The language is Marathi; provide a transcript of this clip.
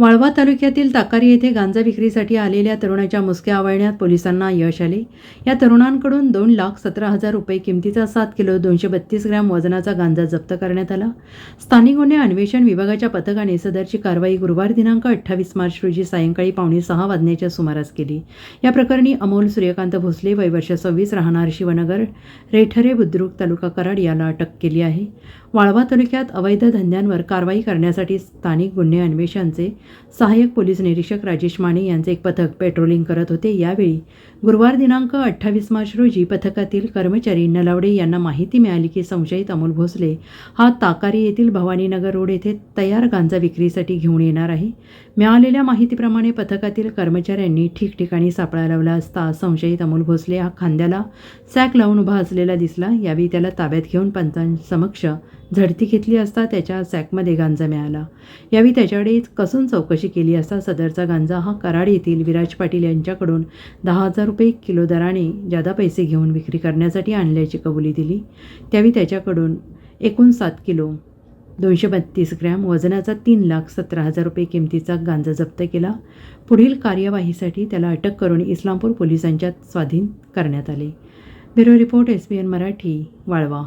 वाळवा तालुक्यातील ताकारी येथे गांजा विक्रीसाठी आलेल्या तरुणाच्या मुसक्या आवळण्यात पोलिसांना यश आले. या तरुणांकडून दोन लाख सतरा हजार रुपये किमतीचा सात किलो दोनशे बत्तीस ग्रॅम वजनाचा गांजा जप्त करण्यात आला. स्थानिक गुन्हे अन्वेषण विभागाच्या पथकाने सदरची कारवाई गुरुवार दिनांक अठ्ठावीस मार्च रोजी सायंकाळी पावणे सहा वाजण्याच्या सुमारास केली. या प्रकरणी अमोल सूर्यकांत भोसले वय वर्ष सव्वीस राहणार शिवनगर रेठरे बुद्रुक तालुका कराड याला अटक केली आहे. वाळवा तालुक्यात अवैध धंद्यांवर कारवाई करण्यासाठी स्थानिक गुन्हे अन्वेषणचे सहाय्यक पोलीस निरीक्षक राजेश माने यांचे एक पथक पेट्रोलिंग करत होते. यावेळी गुरुवार दिनांक अठ्ठावीस मार्च रोजी पथकातील कर्मचारी नलावडे यांना माहिती मिळाली की संशयित अमोल भोसले हा ताकारी येथील भवानीनगर रोड येथे तयार गांजा विक्रीसाठी घेऊन येणार आहे. मिळालेल्या माहितीप्रमाणे पथकातील कर्मचाऱ्यांनी ठिकठिकाणी सापळा लावला असता संशयित अमोल भोसले हा खांद्याला सॅक लावून उभा असलेला दिसला. यावेळी त्याला ताब्यात घेऊन पंचांसमक्ष झडती घेतली असता त्याच्या सॅकमध्ये गांजा मिळाला. यावेळी त्याच्याकडे कसून चौकशी केली असता सदरचा गांजा हा कराड येथील विराज पाटील यांच्याकडून दहा हजार रुपये किलो दराने जादा पैसे घेऊन विक्री करण्यासाठी आणल्याची कबुली दिली. त्यावेळी त्याच्याकडून एकूण सात किलो दोनशे बत्तीस ग्रॅम वजनाचा तीन लाख सतरा हजार रुपये किमतीचा गांजा जप्त केला. पुढील कार्यवाहीसाठी त्याला अटक करून इस्लामपूर पोलिसांच्या स्वाधीन करण्यात आले. Bureau report S B N Marathi Walwa.